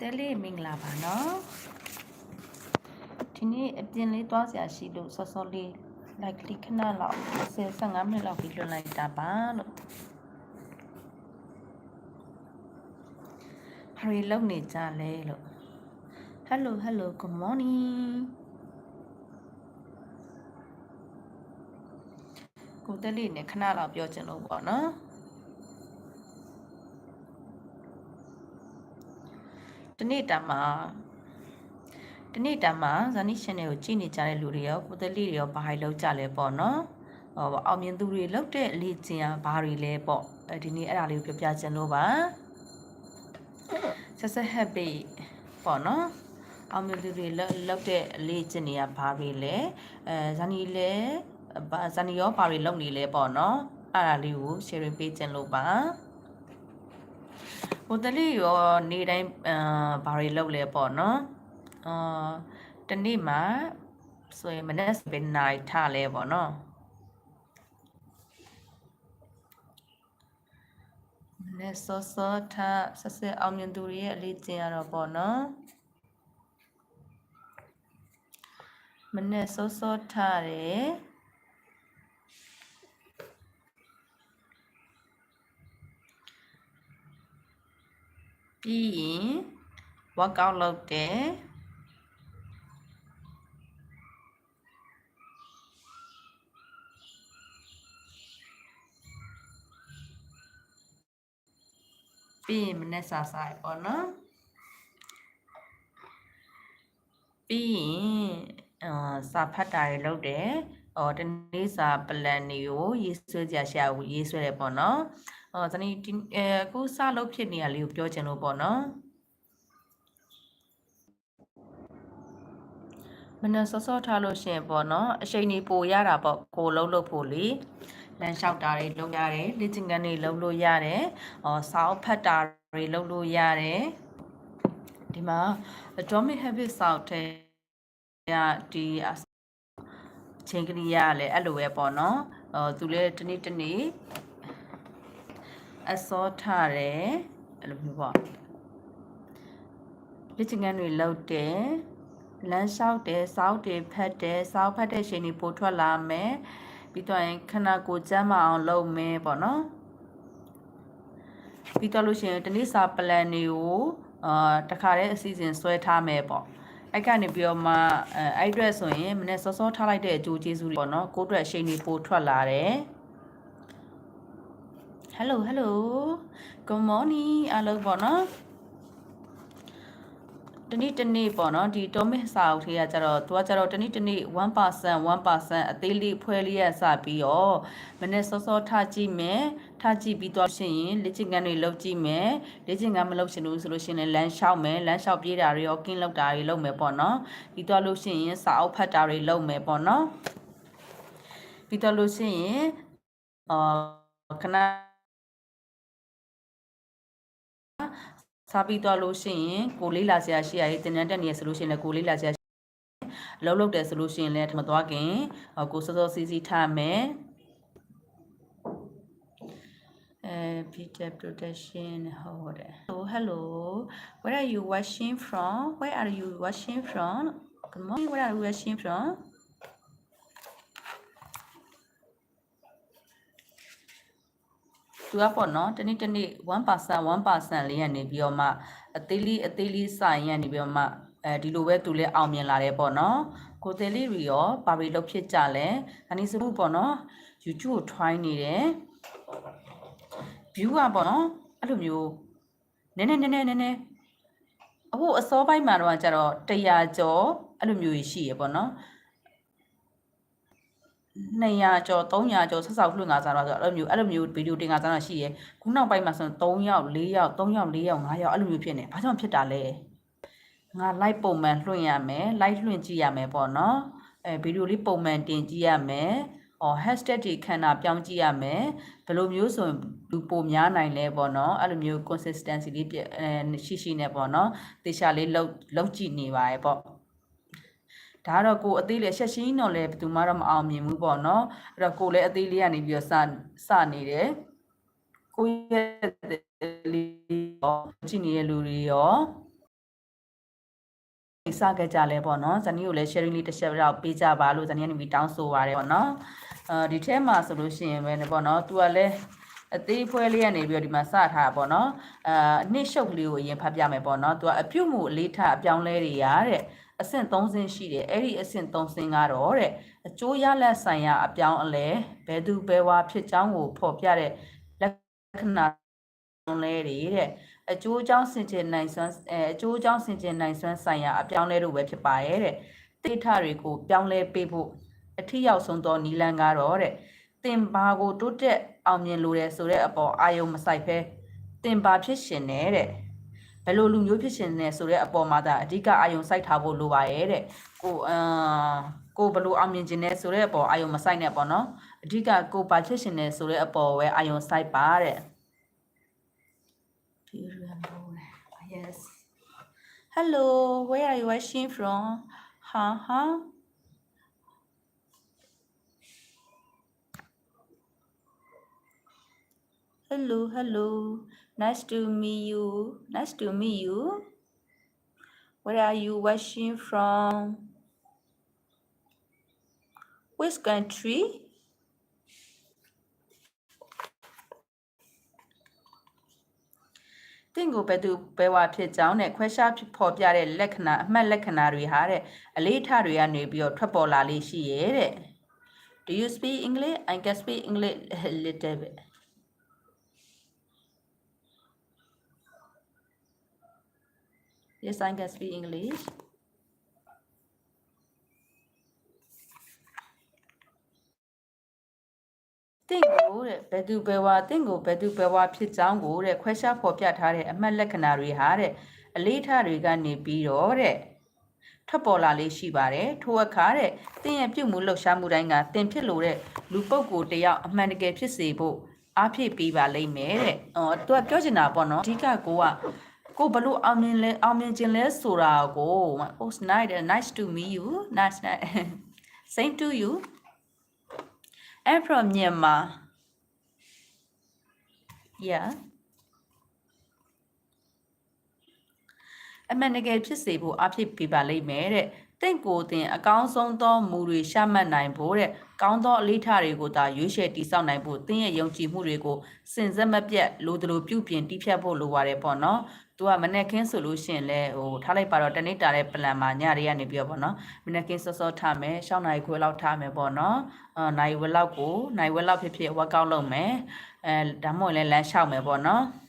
တဲလေးမင်္ဂလာပါနော်ဒီနေ့အပြင်လေးသွားစရာရှိလို့စောစောလေး like လေးခဏလောက်10 15မိနစ်လောက်ပြီးလွှတ်လိုက်တာပါလို့ဟရီလုံနေကြလဲလို့ Hello hello good morning ကိုတဲလေးနဲ့ခဏလောက်ပြောချင်လို့ပေါ့နော် ဒီနေ့တမှာဒီနေ့တမှာဇာနီ channel ကိုကြည့်နေကြတဲ့လူတွေရောကိုသက်လေးတွေရောဘာတွေလောက်ကြလဲပေါ့နော်ဟောအောင်မြင်သူတွေလောက်တဲ့လေ့ကျင့်အားဘာတွေလဲပေါ့အဲဒီနေ့အဲ့ဒါလေးကိုပြောပြချင်လို့ပါဆက်ဆက် happy ပေါ့နော်အောင်မြင်သူတွေလောက်တဲ့လေ့ကျင့်နေရဘာတွေလဲအဲဇာနီလဲဘာဇာနီရောဘာတွေလုပ်နေလဲပေါ့နော်အဲ့ဒါလေးကို share ပေးချင်လို့ပါ ဟိုတလေးရောနေတိုင်းအာဘာတွေလုပ်လဲပေါ့နော်အာတနေ့မှာဆိုရင်မနေ့ဘယ်နိုင်ထလဲပေါ့နော်မနေ့စောစောထဆက်ဆက်အောင်မြင်သူတွေရဲ့အလေးကျင့်ရတော့ပေါ့နော်မနေ့စောစောထတယ် ပြီးရင် workout လုပ်တယ်ပြီးရင်မနေ့စာစားရပေါ့နော်ပြီးရင်အာစာဖတ်တာတွေလုပ်တယ်။အော်တနေ့စာပလန်တွေကိုရေးဆွဲကြရှာရေးဆွဲတယ်ပေါ့နော်။ အော်ဇနီဒီအဲအခုစလုပ်ဖြစ်နေရလေးကိုပြောချင်လို့ပေါ့နော်။မနက်စောစောထားလို့ရှင်ပေါ့နော်အချိန်ကြီးပိုရတာပေါ့ကိုလုံးလို့ဖို့လေလမ်းလျှောက်တာတွေလုပ်ရတယ်လေ့ကျင့်ခန်းတွေလုပ်လို့ရတယ်အော်စာအုပ်ဖတ်တာတွေလုပ်လို့ရတယ်ဒီမှာ atomic habit စောက်တဲ့ဒီချင်းကလေးရလည်းအဲ့လိုပဲပေါ့နော်အော်သူလည်းတနေ့တနေ့ အစောထားတယ်အဲ့လိုမျိုးပေါ့လေ့ကျင့်ခန်းတွေလုပ်တယ်လမ်းလျှောက်တယ်စောက်တယ်ဖတ်တယ်စောက်ဖတ်တဲ့ချိန်တွေပိုထွက်လာမယ်ပြီးတော့ရင်ခဏကိုကျမ်းမအောင်လုပ်မယ်ပေါ့နော်ပြီးတော့လို့ရှိရင်တနေ့စာပလန်တွေကိုအာတခါတည်းအစီအစဉ်ဆွဲထားမယ်ပေါ့အဲ့ကနေပြီးတော့မှအဲ့အတွက်ဆိုရင်မနေ့စောစောထားလိုက်တဲ့အကျိုးကျေးဇူးတွေပေါ့နော်ကိုယ့်အတွက်ချိန်တွေပိုထွက်လာတယ် Hello hello good morning အားလုံးပေါ့နော်တနေ့တနေ့ပေါ့နော်ဒီ tomic စာအုပ်ထဲကကျတော့သူကကျတော့တနေ့တနေ့1% 1%အသေးလေးဖွဲလေးရစပြီးတော့မနေ့စောစောထားကြည့်မယ်ထားကြည့်ပြီးတော့ရှင်ရင်လေ့ကျင့်ခန်းတွေလုပ်ကြည့်မယ်လေ့ကျင့်ခန်းမလုပ်ရှင်လို့ဆိုလို့ရှင်လည်းလမ်းလျှောက်မယ်လမ်းလျှောက်ပြေးတာတွေရောကင်းလောက်တာတွေလုပ်မယ်ပေါ့နော်ပြီးတော့လို့ရှင်ရင်စာအုပ်ဖတ်တာတွေလုပ်မယ်ပေါ့နော်ပြီးတော့လို့ရှင်ရင်အာခဏ စားပြီးသွားလို့ရှိရင်ကိုလေးလာဆရာရှိရည်တင်တန်းတက်နေရဆိုလို့ရှိရင်လည်းကိုလေးလာဆရာအလုပ်လုပ်တယ်ဆိုလို့ရှိရင်လည်းမသွားခင်ကိုစောစောစီစီထားမယ်အဲ Peter protection ဟုတ်တယ် so hello where are you watching from where are you watching from good morning where are you watching from သူကပေါ့နော်တနေ့တနေ့1% 1%လေးရနေပြီးတော့မှအသေးလေးအသေးလေးစိုင်ရနေပြီးတော့မှအဲဒီလိုပဲသူလည်းအောင်မြင်လာတယ်ပေါ့နော်ကိုသေးလေးတွေရောဘာတွေလုပ်ဖြစ်ကြလဲဒါနေစမှုပေါ့နော် YouTube ကို try နေတယ် view ကပေါ့နော်အဲ့လိုမျိုးနည်းနည်းနည်းနည်းနည်းနည်းအခုအစောပိုင်းမှာတော့ကျတော့100ကျော်အဲ့လိုမျိုးရှိရပေါ့နော် 200ကျော်300ကျော်ဆက်ဆောက်လွှင့်ကားစားတော့ဆိုအဲ့လိုမျိုးအဲ့လိုမျိုးဗီဒီယိုတင်ကားစားတာရှိရယ်ခုနောက်ပိုင်းမှာဆို3ယောက်4ယောက်3ယောက်4ယောက်5ယောက်အဲ့လိုမျိုးဖြစ်နေဘာကြောင့်ဖြစ်တာလဲငါ live ပုံမှန်လွှင့်ရမယ် live လွှင့်ကြည့်ရမယ်ပေါ့နော်အဲဗီဒီယိုလေးပုံမှန်တင်ကြည့်ရမယ်အော် hashtag တွေခန္ဓာပြောင်းကြည့်ရမယ်ဘယ်လိုမျိုးဆိုရင်လူပိုများနိုင်လဲပေါ့နော်အဲ့လိုမျိုး consistency လေးပြအဲရှိရှိနဲ့ပေါ့နော်တေချာလေးလောက်လောက်ကြည့်နေပါရဲ့ပေါ့ ဒါကတော့ကိုအသေးလေးဆက်ရှင်းတော့လည်းဘယ်သူမှတော့မအောင်မြင်ဘူးပေါ့နော်အဲ့တော့ကိုလည်းအသေးလေးကနေပြီးတော့စစနေတယ်ကိုရဲ့လေးရောကြည့်နေတဲ့လူတွေရောစခဲ့ကြလဲပေါ့နော်ဇနီးကိုလည်း sharing လေးတစ်ချက်တော့ပေးကြပါလို့ဇနီးကနေပြီးတောင်းဆိုပါတယ်ပေါ့နော်အဲဒီထဲမှာဆိုလို့ရှိရင်ပဲပေါ့နော်သူကလည်းအသေးဖွဲလေးကနေပြီးတော့ဒီမှာစထားတာပေါ့နော်အာအနှစ်ရှုပ်ကလေးကိုအရင်ဖတ်ပြမယ်ပေါ့နော်သူကအပြုတ်မှုအလေးထားအပြောင်းလဲတွေရတဲ့ အဆင့်3ဆင့်ရှိတယ်အဲ့ဒီအဆင့်3ဆင့်ကတော့တဲ့အကျိုးရလဒ်ဆိုင်ရာအပြောင်းအလဲဘယ်သူဘယ်ဝါဖြစ်ကြောင်းကိုဖော်ပြတဲ့လက္ခဏာလဲတွေတဲ့အကျိုးအကြောင်းဆင်ခြင်နိုင်စွမ်းအဲအကျိုးအကြောင်းဆင်ခြင်နိုင်စွမ်းဆိုင်ရာအပြောင်းလဲတို့ပဲဖြစ်ပါရဲ့တဲ့တိထတွေကိုပြောင်းလဲပေးဖို့အထီးရောက်ဆုံးသောနီလန်ကတော့တဲ့တင်ပါကိုတိုးတက်အောင်မြင်လိုတယ်ဆိုတဲ့အပေါ်အာယုံမဆိုင်ဖဲတင်ပါဖြစ်ရှင်နေတဲ့ ဘယ်လိုလူမျိုးဖြစ်ရှင်နေဆိုတဲ့အပေါ်မှာဒါအဓိကအာယုံစိုက်ထားဖို့လိုပါရဲ့တဲ့ကိုအာကိုဘယ်လိုအောင်မြင်ခြင်းလဲဆိုတဲ့အပေါ်အာယုံမဆိုင်နဲ့ပေါ့နော်အဓိကကိုပါဖြစ်ရှင်နေဆိုတဲ့အပေါ်ပဲအာယုံစိုက်ပါတဲ့ Beautiful. Yes. Hello, where are you watching from? Huh? Huh? Hello, hello. Nice to meet you. Nice to meet you. Where are you watching from? Which country? တင့်ကိုဘယ်သူဘယ်ဝါဖြစ်ကြောင်းနဲ့ခွဲခြားဖော်ပြတဲ့လက္ခဏာအမှတ်လက္ခဏာတွေဟာတဲ့အလေးထားတွေကနေပြီးတော့ထွက်ပေါ်လာလေးရှိရဲ့တဲ့ Do you speak English? I can speak English a little bit. Yes, I can speak English. တင့်ကိုတဲ့ဘယ်သူဘယ်ဝါတင့်ကိုဘယ်သူဘယ်ဝါဖြစ်ကြောင်းကိုတဲ့ခွဲခြားဖော်ပြထားတဲ့အမှတ်လက္ခဏာတွေဟာတဲ့အလေးထားတွေကနေပြီးတော့တဲ့ထွက်ပေါ်လာလေးရှိပါတယ်ထိုအခါတဲ့တင်ရဲ့ပြုတ်မှုလှုပ်ရှားမှုတိုင်းကတင်ဖြစ်လို့တဲ့လူပုဂ္ဂိုလ်တယောက်အမှန်တကယ်ဖြစ်စေဖို့အားဖြည့်ပေးပါလိမ့်မယ်တဲ့။အော်သူကပြောချင်တာပေါ့နော်။အဓိကကိုက ကိုဘလို့အောင်မြင်လဲအောင်မြင်ခြင်းလဲဆိုတာကို oh nice nice to meet you nice nice same to you I'm from Myanmar. Yeah. အမှန်တကယ်ဖြစ်စေဖို့အဖြစ်ပြပါလိမ့်မယ်တဲ့။တင့်ကိုယ်တင်အကောင်းဆုံးသောမူတွေရှမှတ်နိုင်ဖို့တဲ့။ကောင်းသောအလေးထားတွေကိုသာရွေးချယ်တည်ဆောက်နိုင်ဖို့တင်းရဲ့ယုံကြည်မှုတွေကိုစင်စက်မပြတ်လိုတလိုပြုပြင်တီးဖြတ်ဖို့လိုပါတယ်ပေါ့နော်။ तू ကမနေ့ကင်းဆိုလို့ရှိရင်လဲဟိုထားလိုက်ပါတော့တနေ့တာတဲ့ပလန်မှာညတွေကနေပြီးတော့ပေါ့နော်။မနေ့ကင်းစောစောထားမယ်။ရှောင်းနိုင်ခွဲလောက်ထားမယ်ပေါ့နော်။အာနိုင်ဝက်လောက်ကိုနိုင်ဝက်လောက်ဖြစ်ဖြစ်ဝက်ကောက်လုပ်မယ်။အဲဒါမှမဟုတ်လဲလမ်းလျှောက်မယ်ပေါ့နော်။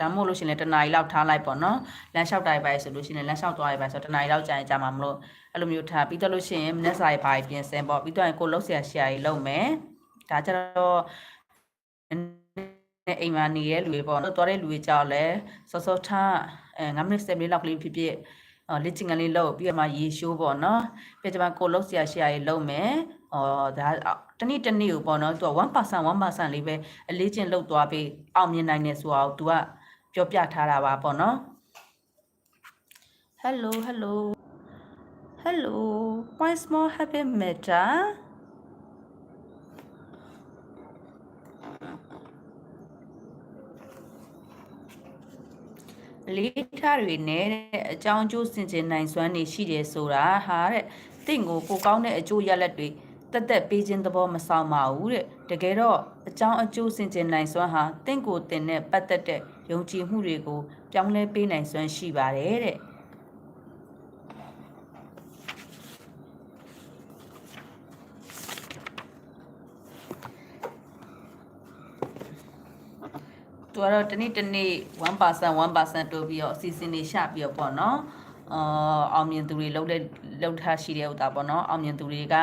ဒါမှမဟုတ်လို့ရှိရင်လည်းတနားရီလောက်ထားလိုက်ပေါ့နော်လမ်းလျှောက်တိုင်းပဲဆိုလို့ရှိရင်လမ်းလျှောက်သွားရပါဆိုတော့တနားရီလောက်ကြာရင်ကြာမှာမလို့အဲ့လိုမျိုးထားပြီးတော့လို့ရှိရင်မနေ့စာရေးပါပြင်ဆင်ပေါ့ပြီးတော့ရင်ကိုလှုပ်ရှားရှာရေးလုပ်မယ်ဒါကြတော့ အိမ်မှာနေတဲ့လူတွေပေါ့နော်တော်တဲ့လူတွေကြောက်လဲစောစောထားအဲ9မိနစ်10မိနစ်လောက်ကလေးဖြစ်ဖြစ်လက်ချင်ကလေးလုပ်ပြီးတော့မှရေရှိုးပေါ့နော်ပြီးတော့ကိုလှုပ်ရှားရှာရေးလုပ်မယ်ဟောဒါတနေ့တနေ့ကိုပေါ့နော်သူက1% 1%လေးပဲအလေးချင်းလုပ်သွားပြီးအောင်မြင်နိုင်နေဆိုတော့ तू ကပြောပြထားတာပါပေါ့နော် Hello hello Hello why small happy matter လေးထားတွေနဲ့တဲ့အကြောင်းအကျိုးစင်ကြင်နိုင်စွမ်းနေရှိတယ်ဆိုတာဟာတဲ့တင့်ကိုပိုကောင်းတဲ့အကျိုးရလဒ်တွေတက်တက်ပေးခြင်းသဘောမဆောင်ပါဘူးတဲ့တကယ်တော့အကြောင်းအကျိုးစင်ကြင်နိုင်စွမ်းဟာတင့်ကိုတင်တဲ့ပတ်သက်တဲ့ယုံကြည်မှုတွေကိုပြောင်းလဲပေးနိုင်စွမ်းရှိပါတယ်တဲ့သူ ကတော့တနေ့တနေ့1% 1%တိုးပြီးတော့အစီအစဉ်တွေရှပြီးတော့ပေါ့နော်အာအောင်မြင်သူတွေလှုပ်တဲ့လှုပ်ထားရှိတဲ့ဥတာပေါ့နော်အောင်မြင်သူတွေက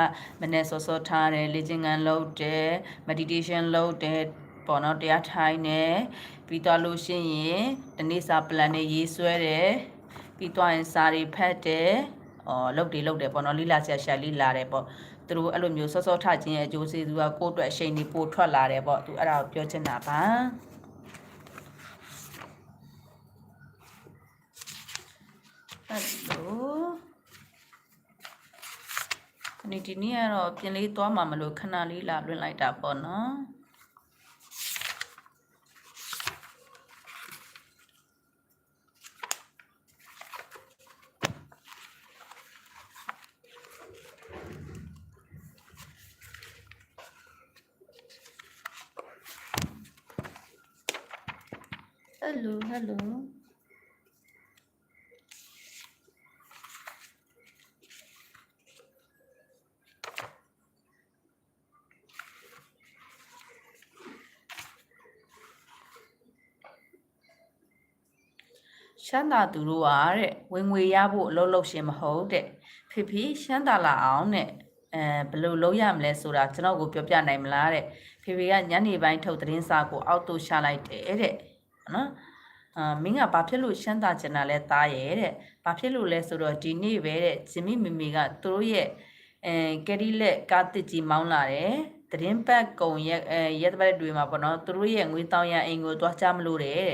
မနေ့စောစောထားတယ်လေ့ကျင့်ခန်းလုပ်တယ် meditation လုပ်တယ်ပေါ့နော်တရားထိုင်တယ်ပြီးတော့လို့ရှိရင်တနေ့စာ plan နဲ့ရေးဆွဲတယ်ပြီးတော့ရင်စာတွေဖတ်တယ်အော်လုပ်တယ်လုပ်တယ်ပေါ့နော်လိလာဆရာရှာလိလာတယ်ပေါ့သူတို့အဲ့လိုမျိုးစောစောထခြင်းရဲ့အကျိုးကျေးဇူးကကိုယ့်အတွက်အချိန်တွေပိုထွက်လာတယ်ပေါ့သူအဲ့ဒါကိုပြောချင်တာပါ အဲ့လိုခဏဒီနေ့ကတော့ပြင်လေးသွားမှာမလို့ခဏလေးလာလွှင့်လိုက်တာပေါ့နော်ဟယ်လိုဟယ်လို ရှမ်းသာသူတို့ဟာတဲ့ဝင်ငွေရဖို့အလုပ်လုပ်ရှင်မဟုတ်တဲ့ဖေဖေရှမ်းသာလာအောင်တဲ့အဲဘယ်လိုလုပ်ရမလဲဆိုတာကျွန်တော်ကိုပြောပြနိုင်မလားတဲ့ဖေဖေကညနေပိုင်းထုတ်သတင်းစာကိုအောက်သို့ရှာလိုက်တယ်တဲ့နော်အာမင်းကဘာဖြစ်လို့ရှမ်းသာကျင်တာလဲသားရဲ့တဲ့ဘာဖြစ်လို့လဲဆိုတော့ဒီနေ့ပဲတဲ့ဂျင်မီမီမီကသူတို့ရဲ့အဲကယ်ရီလက်ကားတစ်ကြီးမောင်းလာတယ်သတင်းပတ်ကုံရက်အဲရက်တစ်ပတ်တွေမှာပေါ့နော်သူတို့ရဲ့ငွေတောင်းရအိမ်ကိုတွားချမလို့တဲ့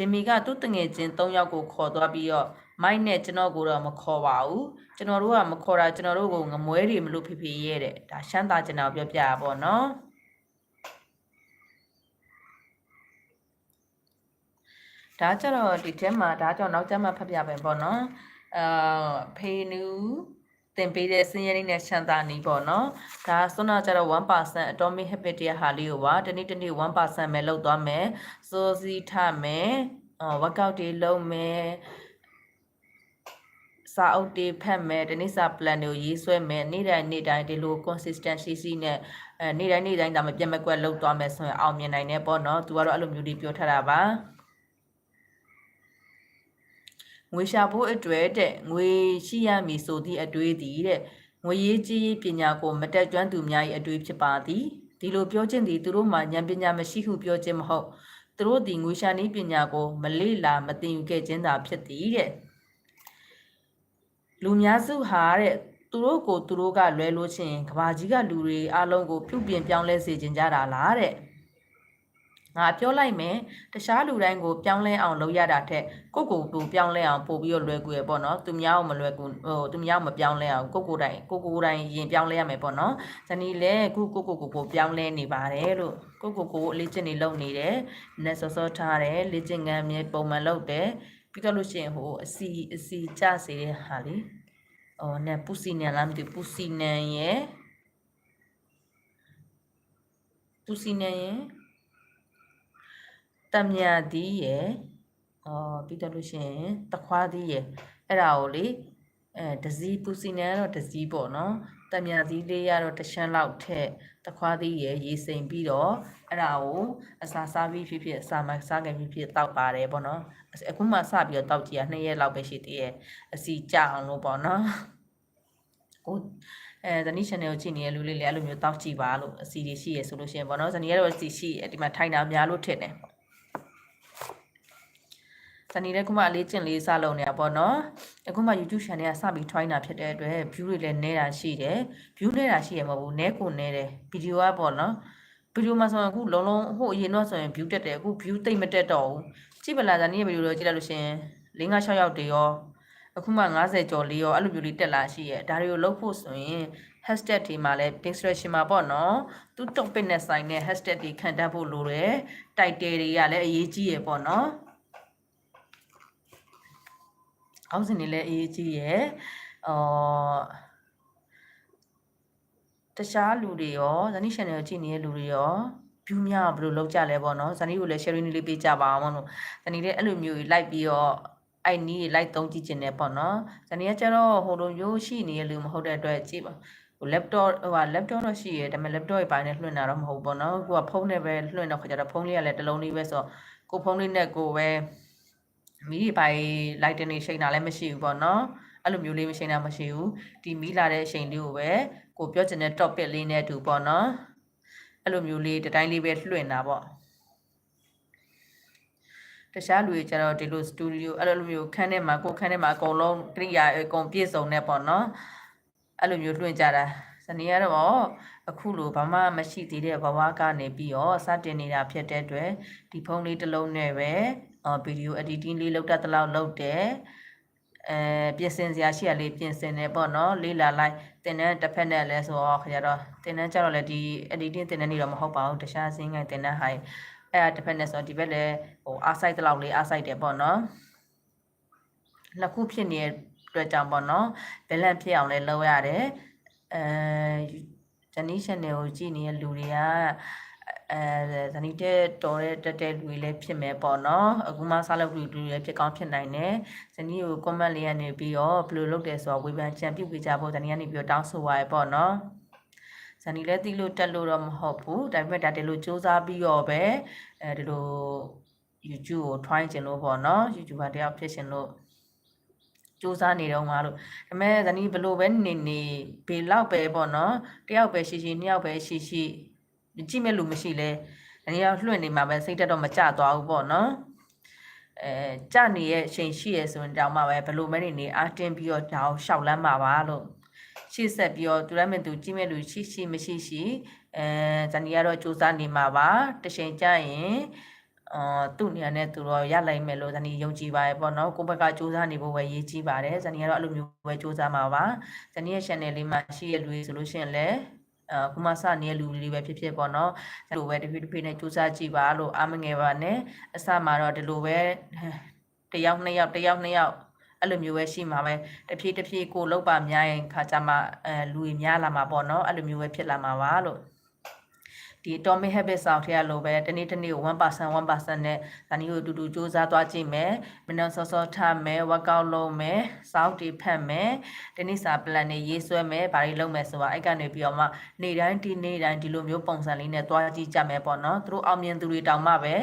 ဂျင်မီကသူ့တငယ်ချင်း၃ယောက်ကိုခေါ်သွားပြီးတော့မိုက်နဲ့ကျွန်တော်ကိုတော့မခေါ်ပါဘူးကျွန်တော်တို့ကမခေါ်တာကျွန်တော်တို့ကိုငမွဲတွေမလို့ဖိဖိရဲ့တဲ့ဒါရှမ်းသာကျွန်တော်ပြောပြတာပေါ့နော်ဒါကြတော့ဒီထဲမှာဒါကြောင့်နောက်ကျမှဖတ်ပြပဲပေါ့နော်အာဖေနူ တင်ပေးတဲ့စင်းရဲလေးနဲ့ရှမ်းသာနီးပေါ့နော်ဒါဆွမ်းနာကြတော့ 1% atomic habit တရားဟာလေးကိုပါတနေ့တနေ့1%ပဲလောက်သွားမယ်စိုးစီထမယ်အော် workout တွေလုပ်မယ်စာအုပ်တွေဖတ်မယ်တနေ့စာ plan တွေကိုရေးဆွဲမယ်နေ့တိုင်းနေ့တိုင်းဒီလို consistency စီနဲ့အဲနေ့တိုင်းနေ့တိုင်းဒါမှပြတ်မကွက်လောက်သွားမယ်ဆိုရင်အောင်မြင်နိုင်တယ်ပေါ့နော်သူကတော့အဲ့လိုမျိုးတွေပြောထားတာပါ ငွေရှာဖို့အတွက်တဲ့ငွေရှိရမည်ဆိုသည့်အတွေ့သည်တဲ့ငွေရေးကြီးရေးပညာကိုမတက်ကျွမ်းသူများ၏အတွေ့ဖြစ်ပါသည်ဒီလိုပြောခြင်းသည်သူတို့မှာဉာဏ်ပညာမရှိဟုပြောခြင်းမဟုတ်သူတို့သည်ငွေရှာနည်းပညာကိုမလေ့လာမသင်ယူခဲ့ခြင်းသာဖြစ်သည်တဲ့လူများစုဟာတဲ့သူတို့ကိုသူတို့ကလွဲလို့ချင်းကဘာကြီးကလူတွေအလုံးကိုပြုပြင်ပြောင်းလဲစေခြင်းကြတာလားတဲ့ ငါပြောလိုက်မယ်တခြားလူတိုင်းကိုပြောင်းလဲအောင်လုပ်ရတာထက်ကိုယ့်ကိုယ်ကိုပြောင်းလဲအောင်ပို့ပြီးတော့လွယ်ကူရပေါ့နော်သူများကိုမလွယ်ကူဟိုသူများမပြောင်းလဲအောင်ကိုယ့်ကိုယ်တိုင်ကိုယ့်ကိုယ်တိုင်ရင်ပြောင်းလဲရမယ်ပေါ့နော်ဇနီးလည်းအခုကိုယ့်ကိုယ်ကိုကိုပြောင်းလဲနေပါတယ်လို့ကိုယ့်ကိုယ်ကိုလေ့ကျင့်နေလုပ်နေတယ်နဲ့စောစောထားတယ်လေ့ကျင့်ခန်းမြေပုံမှန်လုပ်တယ်ပြီးတော့လို့ရှိရင်ဟိုအစီအစီကျစေတဲ့ဟာလေးအော်နဲ့ပူစီနန်လားမသိဘူးပူစီနန်ရဲ့ပူစီနန်ရဲ့ တမြာသီးရဲ့အော်ပြီးတော့လို့ရှိရင်တခွားသီးရဲ့အဲ့ဒါကိုလေအဲဒဇီပူစီနန်ကတော့ဒဇီပေါ့နော်တမြာသီးလေးရတော့တရှမ်းလောက်ထက်တခွားသီးရဲ့ရေစိမ်ပြီးတော့အဲ့ဒါကိုအစာစားပြီးဖြစ်ဖြစ်အစာမစားခင်ဖြစ်ဖြစ်တောက်ပါတယ်ပေါ့နော်အခုမှစပြီးတော့တောက်ကြည့်ရ2ရက်လောက်ပဲရှိသေးရဲ့အစီကြအောင်လို့ပေါ့နော်ကိုအဲဇနီး channel ကိုကြည့်နေတဲ့လူလေးလည်းအဲ့လိုမျိုးတောက်ကြည့်ပါလို့အစီတွေရှိရဆိုလို့ရှိရင်ပေါ့နော်ဇနီးကတော့အစီရှိရဒီမှာထိုင်တာများလို့ထင်တယ် ဇနီးလည်းခုမှအလေးကျင့်လေးစလုပ်နေတာပေါ့နော်အခုမှ YouTube channel ကစပြီး try တာဖြစ်တဲ့အတွက် view တွေလည်းနည်းတာရှိတယ် view နည်းတာရှိရမှာမဟုတ်ဘူးနည်းကိုနည်းတယ်ဗီဒီယိုကပေါ့နော်ဗီဒီယိုမှာဆိုရင်အခုလုံးလုံးဟိုအရင်တော့ဆိုရင် view တက်တယ်အခု view တိတ်မတက်တော့ဘူးကြည့်ပလာဇနီးရဲ့ဗီဒီယိုတော့ကြည့်လိုက်လို့ရှင်5 6ရောက်တည်ရောအခုမှ90ကျော်လေးရောအဲ့လိုမျိုးလေးတက်လာရှိရဲ့ဒါတွေကိုလုပ်ဖို့ဆိုရင် hashtag ဒီမှာလဲ description မှာပေါ့နော်သူ topic နဲ့ဆိုင်တဲ့ hashtag တွေခံတတ်ဖို့လိုတယ် title တွေကလည်းအရေးကြီးရပေါ့နော် အောက်စင်တွေလည်းအရေးကြီးရယ်အော်တခြားလူတွေရောဇနီး channel ကိုကြည့်နေတဲ့လူတွေရော view များဘယ်လိုလုပ်ကြလဲပေါ့နော်ဇနီးကိုလည်း sharing လေးပေးကြပါအောင်လို့ဇနီးလည်းအဲ့လိုမျိုးကြီး like ပြီးတော့အဲ့နီးလိုက်သုံးကြည့်ခြင်းနဲ့ပေါ့နော်ဇနီးကကျတော့ဟိုလိုမျိုးရှိနေတဲ့လူမဟုတ်တဲ့အတွက်ကြည့်ပါဟို laptop ဟိုဟာ laptop တော့ရှိရဲဒါပေမဲ့ laptop ရဲ့ပိုင်းနဲ့လွှင့်တာတော့မဟုတ်ဘူးပေါ့နော်ကိုကဖုန်းနဲ့ပဲလွှင့်တော့ခါကျတော့ဖုန်းလေးကလည်းတစ်လုံးလေးပဲဆိုတော့ကိုဖုန်းလေးနဲ့ကိုပဲ မီးပိုင်း light တင်နေရှိန်တာလည်းမရှိဘူးပေါ့နော်အဲ့လိုမျိုးလေးမရှိတာမရှိဘူးဒီမီးလာတဲ့အချိန်လေးကိုပဲကိုပြောချင်တဲ့ topic လေးနဲ့အတူပေါ့နော်အဲ့လိုမျိုးလေးတတိုင်းလေးပဲလွှင့်တာပေါ့တခြားလူတွေကျတော့ဒီလိုစတူဒီယိုအဲ့လိုမျိုးခန်းထဲမှာကိုခန်းထဲမှာအကုန်လုံးကိရိယာအကုန်ပြည့်စုံနေပေါ့နော်အဲ့လိုမျိုးလွှင့်ကြတာဇနီးကတော့အခုလိုဘာမှမရှိသေးတဲ့ဘဝကနေပြီးတော့စတင်နေတာဖြစ်တဲ့အတွက်ဒီဖုန်းလေးတစ်လုံးနဲ့ပဲအော် ဗီဒီယို editing လေးလုပ်တတ်တဲ့လောက်လုပ်တယ်အဲပြင်ဆင်စရာရှိရလေးပြင်ဆင်နေပေါ့နော်လေးလာလိုက်တင်တဲ့တစ်ဖက်နဲ့လဲဆိုတော့ခကြတော့တင်တဲ့ကြတော့လေဒီ editing တင်တဲ့နေတော့မဟုတ်ပါဘူးတခြားစင်းငိုင်တင်တဲ့ဟာအဲ့ဒါတစ်ဖက်နဲ့ဆိုတော့ဒီဘက်လည်းဟိုအားဆိုင်တလောက်လေးအားဆိုင်တယ်ပေါ့နော်နှစ်ခုဖြစ်နေတဲ့အတွက်ကြောင့်ပေါ့နော် balance ဖြစ်အောင်လည်းလုပ်ရတယ်အဲဂျနီး channel ကိုကြည့်နေတဲ့လူတွေက အဲဇနီးတဲ့တော်တဲ့တက်တဲ့လူတွေလည်းဖြစ်မယ်ပေါ့နော်အခုမှစားလုပ်လူတွေလည်းဖြစ်ကောင်းဖြစ်နိုင်တယ်ဇနီးကို comment လေးကနေပြီးတော့ဘယ်လိုလုပ်တယ်ဆိုတော့ဝေဖန်ချန်ပြုတ်ပေးကြဖို့ဇနီးကနေပြီးတော့တောင်းဆိုပါရပေါ့နော်ဇနီးလည်းတိလို့တက်လို့တော့မဟုတ်ဘူးဒါပေမဲ့ဒါတလို့စူးစမ်းပြီးတော့ပဲအဲဒီလို YouTube ကို try ကျင်လို့ပေါ့နော် YouTuber တယောက်ဖြစ်ရှင်လို့စူးစမ်းနေတော့ငါလို့ဒါပေမဲ့ဇနီးဘလို့ပဲနေနေဘေလောက်ပဲပေါ့နော်တယောက်ပဲရှိရှိနှစ်ယောက်ပဲရှိရှိ ကြည့်မဲ့လူမရှိလဲဇနီးကလွှင့်နေမှာပဲစိတ်တက်တော့မကြသွားဘူးပေါ့နော်အဲကြနေရဲ့အချိန်ရှိရဆိုရင်တောင်မှပဲဘလို့မဲနေနေအားတင်းပြီးတော့ဒါကိုရှောက်လန်းမှာပါလို့ရှေ့ဆက်ပြီးတော့သူလည်းမသူကြည့်မဲ့လူရှိရှိမရှိရှိအဲဇနီးကတော့စူးစမ်းနေမှာပါတချိန်ကြရင်အာသူ့နေရာနဲ့သူတော့ရလိုက်မယ်လို့ဇနီးယုံကြည်ပါတယ်ပေါ့နော်ကိုယ့်ဘက်ကစူးစမ်းနေဖို့ပဲရည်ကြီးပါတယ်ဇနီးကတော့အဲ့လိုမျိုးပဲစူးစမ်းမှာပါဇနီးရဲ့ channel လေးမှာရှိရလူတွေဆိုလို့ရှိရင်လည်း အခုမှစနေတဲ့လူတွေပဲဖြစ်ဖြစ်ပေါ့နော်ဒီလိုပဲတဖြည်းတဖြည်းနဲ့စူးစမ်းကြည့်ပါလို့အားမငယ်ပါနဲ့အစမှာတော့ဒီလိုပဲတယောက်နှစ်ယောက်တယောက်နှစ်ယောက်အဲ့လိုမျိုးပဲရှိမှာပဲတဖြည်းတဖြည်းကိုလောက်ပါများရင်ခါကြမှာအဲလူတွေများလာမှာပေါ့နော်အဲ့လိုမျိုးပဲဖြစ်လာမှာပါလို့ ဒီ atomic habit ဆောက်ထဲရလို့ပဲတနေ့တနေ့ကို1% 1%နဲ့ဒါနည်းကိုအတူတူစူးစမ်းသွားကြည့်မယ်မနှောစောစောထားမယ် workout လုပ်မယ်စောက်တီဖတ်မယ်တနေ့စာ plan တွေရေးဆွဲမယ်ဘာတွေလုပ်မယ်ဆိုတာအဲ့ကနေပြီးတော့မှနေ့တိုင်းဒီနေ့တိုင်းဒီလိုမျိုးပုံစံလေးနဲ့သွားကြည့်ကြမယ်ပေါ့နော်သူတို့အောင်မြင်သူတွေတောင်မှပဲ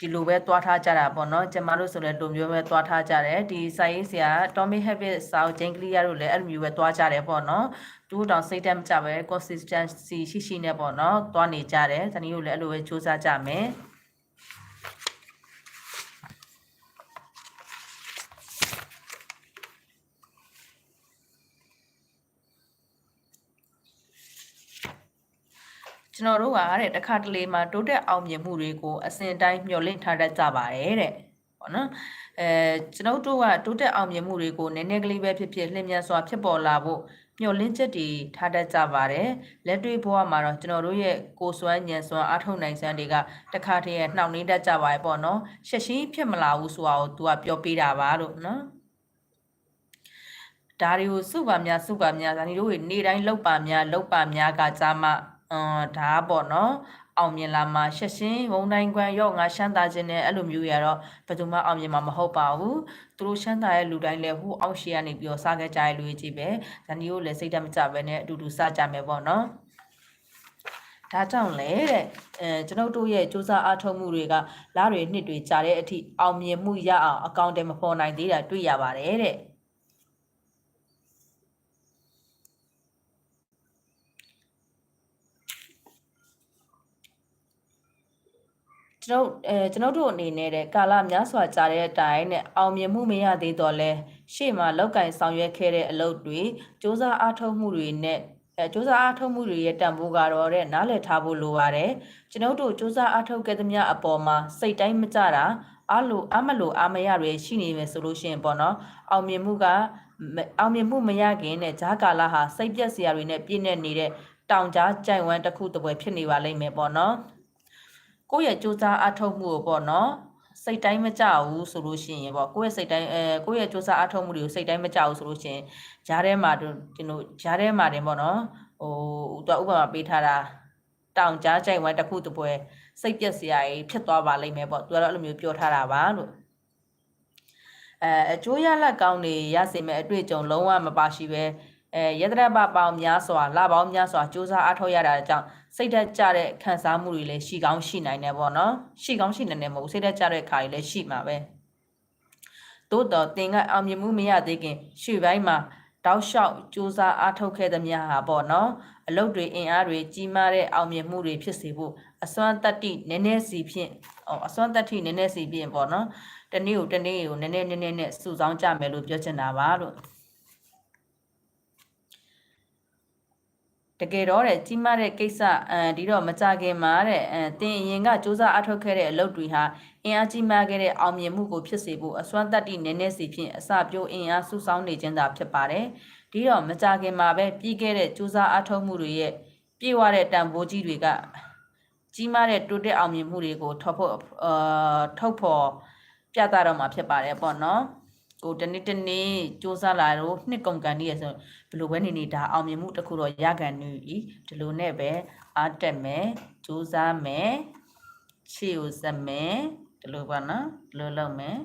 ဒီလိုပဲသွားထားကြတာပေါ့နော်ကျမတို့ဆိုလည်းလိုမျိုးပဲသွားထားကြတယ်ဒီစာရေးဆရာ Tommy Habit စာအုပ်ချင်းကလေးရတို့လည်းအဲ့လိုမျိုးပဲသွားကြတယ်ပေါ့နော်သူတို့တောင်စိတ်တမ်းမကြပဲ consistency ရှိရှိနဲ့ပေါ့နော်သွားနေကြတယ်ဇနီးတို့လည်းအဲ့လိုပဲစူးစမ်းကြမယ် ကျွန်တော်တို့ကတဲ့တစ်ခါတလေမှာတိုးတက်အောင်မြင်မှုတွေကိုအစဉ်တိုင်းမျှော်လင့်ထားတတ်ကြပါတယ်တဲ့ပေါ့နော်အဲကျွန်တော်တို့ကတိုးတက်အောင်မြင်မှုတွေကိုနည်းနည်းကလေးပဲဖြစ်ဖြစ်လျင်မြန်စွာဖြစ်ပေါ်လာဖို့မျှော်လင့်ချက်တွေထားတတ်ကြပါတယ်လက်တွေ့ဘဝမှာတော့ကျွန်တော်တို့ရဲ့ကိုယ်စွမ်းဉာဏ်စွမ်းအားထုတ်နိုင်စွမ်းတွေကတခါတည်းနှောင့်နှေးတတ်ကြပါတယ်ပေါ့နော်ရှက်ရှင်းဖြစ်မလာဘူးဆိုတာကို तू ကပြောပေးတာပါလို့နော်ဒါတွေကိုစုပါများစုပါများဇာနီတို့တွေနေတိုင်းလောက်ပါများလောက်ပါများကကြာမှ အာဒါပေါ့နော်အောင်မြင်လာမှာရှက်ရှင်းဝုံတိုင်းကွမ်းရော့ငါရှမ်းသာခြင်းနဲ့အဲ့လိုမျိုးရတော့ဘယ်သူမှအောင်မြင်မှာမဟုတ်ပါဘူးသူတို့ရှမ်းသာရဲ့လူတိုင်းလည်းဟိုအောက်ရှေ့ကနေပြီးတော့စားခဲ့ကြရလူကြီးပဲဇာနီကိုလည်းစိတ်တမကြပဲနဲ့အတူတူစကြမယ်ပေါ့နော်ဒါကြောင့်လေတဲ့အဲကျွန်ုပ်တို့ရဲ့စူးစမ်းအားထုတ်မှုတွေကလားတွေနှစ်တွေကြာတဲ့အထိအောင်မြင်မှုရအောင်အကောင့်တွေမဖော်နိုင်သေးတာတွေ့ရပါတယ်တဲ့ ကျွန်တော်အဲကျွန်တော်တို့အနေနဲ့တဲ့ကာလများစွာကြာတဲ့အတိုင်းနဲ့အောင်မြင်မှုမရသေးတော့လဲရှေ့မှာလောက်ကင်ဆောင်ရွက်ခဲ့တဲ့အလုပ်တွေစ조사အားထုတ်မှုတွေနဲ့အဲစ조사အားထုတ်မှုတွေရဲ့တန်ဖိုးကတော့တဲ့နားလည်ထားဖို့လိုပါတယ်ကျွန်တော်တို့စ조사အားထုတ်ခဲ့သမျှအပေါ်မှာစိတ်တိုင်းမကြတာအလိုအမလိုအမရတွေရှိနေမယ်ဆိုလို့ရှိရင်ပေါ့နော်အောင်မြင်မှုကအောင်မြင်မှုမရခင်နဲ့ဂျားကာလာဟာစိတ်ပြက်စရာတွေနဲ့ပြည့်နေနေတဲ့တောင်ကြားကြိုင်ဝမ်းတစ်ခုတစ်ပွဲဖြစ်နေပါလိမ့်မယ်ပေါ့နော် ကိုယ့်ရဲ့စူးစမ်းအထောက်မှုကိုပေါ့နော်စိတ်တိုင်းမကြဘူးဆိုလို့ရှိရင်ပေါ့ကိုယ့်ရဲ့စိတ်တိုင်းအဲကိုယ့်ရဲ့စူးစမ်းအထောက်မှုတွေကိုစိတ်တိုင်းမကြဘူးဆိုလို့ရှိရင်ဂျားထဲမှာကျွန်တော်ဂျားထဲမှာတင်ပေါ့နော်ဟိုသူဥပမာပေးထားတာတောင်ကြားကြိုက်ဝမ်းတစ်ခုတစ်ပွဲစိတ်ပြက်စရာကြီးဖြစ်သွားပါလိမ့်မယ်ပေါ့သူကတော့အဲ့လိုမျိုးပြောထားတာပါလို့အဲအကျိုးရလတ်ကောင်းတွေရစေမဲ့အတွေ့အကြုံလုံးဝမပါရှိပဲအဲယတရပပေါင်းများစွာလပေါင်းများစွာစူးစမ်းအားထုတ်ရတာကြောင့် စိတ်ဓာတ်ကြတဲ့ခံစားမှုတွေလည်းရှိကောင်းရှိနိုင်တယ်ပေါ့နော်ရှိကောင်းရှိနိုင်တယ်မဟုတ်စိတ်ဓာတ်ကြတဲ့ခါတွေလည်းရှိမှာပဲသို့တော့တင်ကအောင်မြင်မှုမရသေးခင်ရွှေပိုင်းမှာတောက်လျှောက်စူးစမ်းအားထုတ်ခဲ့သမျှဟာပေါ့နော်အလုပ်တွေအင်အားတွေကြီးမားတဲ့အောင်မြင်မှုတွေဖြစ်စေဖို့အစွမ်းတတ္တိနည်းနည်းစီဖြင့်အစွမ်းတတ္တိနည်းနည်းစီဖြင့်ပေါ့နော်တနေ့ကိုတနေ့ကိုနည်းနည်းနည်းနည်းနဲ့စုဆောင်းကြမယ်လို့ပြောချင်တာပါလို့ တကယ်တော့တဲ့ကြီးမားတဲ့ကိစ္စအဲဒီတော့မကြခင်မှာတဲ့အဲတင်အရင်ကစူးစမ်းအထောက်ခဲ့တဲ့အလုပ်တွေဟာအင်အားကြီးမားခဲ့တဲ့အောင်မြင်မှုကိုဖြစ်စေဖို့အစွမ်းတတ္တိနည်းနည်းစီဖြင့်အစပြိုးအင်အားစုဆောင်းနေခြင်းသာဖြစ်ပါတယ်ဒီတော့မကြခင်မှာပဲပြီးခဲ့တဲ့စူးစမ်းအထောက်မှုတွေရဲ့ပြေဝတဲ့တန်ဖိုးကြီးတွေကကြီးမားတဲ့တိုးတက်အောင်မြင်မှုတွေကိုထောက်ဖို့အာထုတ်ဖို့ပြသတော့မှာဖြစ်ပါတယ်ပေါ့နော် ကိုတနေ့တနေ့စူးစမ်းလာတော့နှစ်ကုန်ကန်နေရဆိုဘယ်လိုပဲနေနေဒါအောင်မြင်မှုတစ်ခုတော့ရကန်နေပြီဒီလိုနဲ့ပဲအားတက်မယ်စူးစမ်းမယ်ချီကိုစက်မယ်ဒီလိုပါနော်ဒီလိုလုပ်မယ်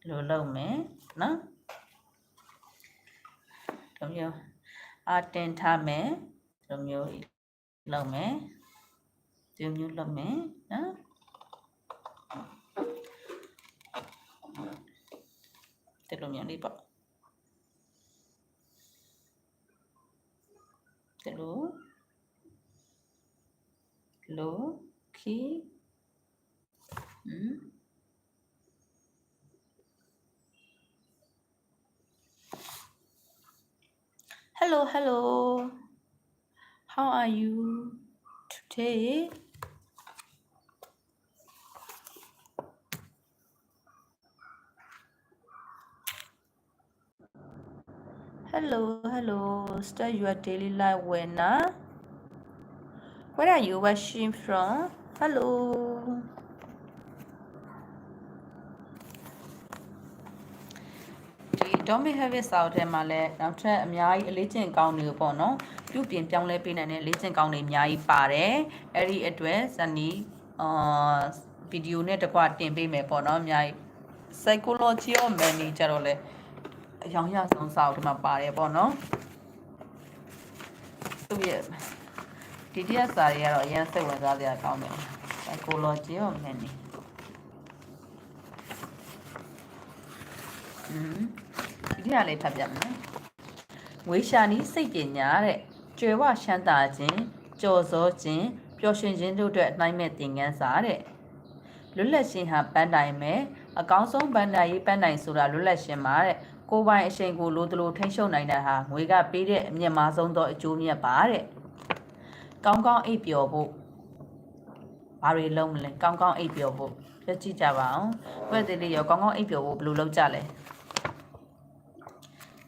ဒီလိုလုပ်မယ်နော်ဒီလိုမျိုးအားတင်ထားမယ်ဒီလိုမျိုးလုပ်မယ်ဒီလိုမျိုးလုပ်မယ်နော် ဒီလိုမျိုးလေးပေါ့ဒီလိုလိုခီဟမ် Hello, hello. How are you today? Hello, hello. Start your daily life winner. Where are you watching from? Hello. ဒီ Domi Habit စာအုပ်ထဲမှာလည်းနောက်ထပ်အများကြီးအလေးကျင့်ကောင်းတွေပေါ့နော်ပြုပြင်ပြောင်းလဲပေးနိုင်တဲ့လေးကျင့်ကောင်းတွေအများကြီးပါတယ်အဲ့ဒီအတွက်ဇနီးအာဗီဒီယိုနဲ့တကွတင်ပေးမယ်ပေါ့နော်အများကြီး psychology of money ကြတော့လေ အယောင်ရဆုံးစာအုပ်ထဲမှာပါတယ်ပေါ့နော်သူရဲ့ဒီတရားစာတွေကတော့အရင်စိတ်ဝင်စားစရာကောင်းတယ် psychology of money อืมဒီကလေးဖတ်ပြမယ်ငွေရှာနီးစိတ်ပညာတဲ့ကျွယ်ဝရှမ်းသာခြင်းကြော်စောခြင်းပျော်ရွှင်ခြင်းတို့အတွက်နှိုင်းမဲ့သင်ခန်းစာတဲ့လွတ်လပ်ခြင်းဟာပန်းတိုင်ပဲအကောင်းဆုံးပန်းတိုင်ရေးပန်းတိုင်ဆိုတာလွတ်လပ်ခြင်းပါတဲ့ ကိုယ်ပိုင်အရှိန်ကိုလိုသလိုထိန်းချုပ်နိုင်တာဟာငွေကပေးတဲ့အမြင့်မားဆုံးသောအကျိုးမြတ်ပါတဲ့ကောင်းကောင်းအိပ်ပျော်ဖို့ဘာတွေလုံးမလဲကောင်းကောင်းအိပ်ပျော်ဖို့ပြကြည့်ကြပါအောင်ဘယ်တည်းလေးရောကောင်းကောင်းအိပ်ပျော်ဖို့ဘယ်လိုလုပ်ကြလဲ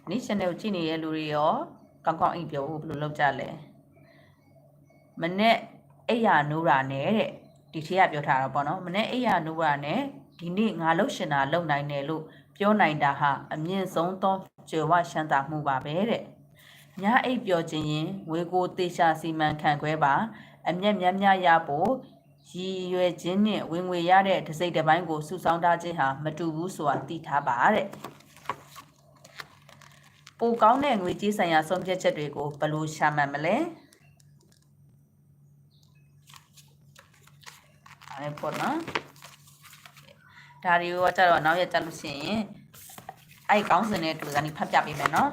နေ့ channel ကိုကြည့်နေတဲ့လူတွေရောကောင်းကောင်းအိပ်ပျော်ဖို့ဘယ်လိုလုပ်ကြလဲမနဲ့အိယာနိုးတာနဲ့တဲ့ဒီထက်ကပြောထားတာပေါ့နော်မနဲ့အိယာနိုးတာနဲ့ဒီနေ့ငါလှုပ်ရှင်တာလှုပ်နိုင်တယ်လို့ ပြောနိုင်တာဟာအမြင့်ဆုံးသောကျေဝရှမ်းသာမှုပါပဲတဲ့ညအိပ်ပျော်ခြင်းရင်ငွေကိုတေချာစီမံခန့်ခွဲပါအမျက်များများရဖို့ရည်ရွယ်ခြင်းနဲ့ဝင်ငွေရတဲ့ဒစိမ့်တစ်ပိုင်းကိုစုဆောင်းထားခြင်းဟာမတူဘူးဆိုတာသိထားပါတဲ့ပိုကောင်းတဲ့ငွေကြေးဆိုင်ရာဆုံးဖြတ်ချက်တွေကိုဘယ်လိုရှာမှတ်မလဲအဲ့ပေါ့နော် ဒါတွေကကြတော့နောက်ရက်ကြလို့ရှိရင်အဲ့ကောင်းစင်တဲ့တူစာနေဖတ်ပြပေးမယ်နော်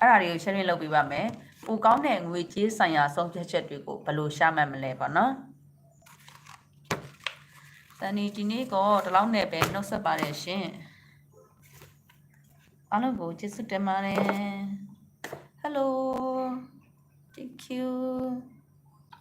အဲ့ဒါတွေကို sharing လုပ်ပေးပါမယ်ပူကောင်းတဲ့ငွေကြေးဆိုင်ရာဆုံးဖြတ်ချက်တွေကိုဘယ်လိုရှာမှတ်မလဲပေါ့နော်တန်ဒီဒီနေ့ကဒီလောက်နဲ့ပဲနှုတ်ဆက်ပါတယ်ရှင်အားလုံးကိုကျေးဇူးတင်ပါတယ် hello thank you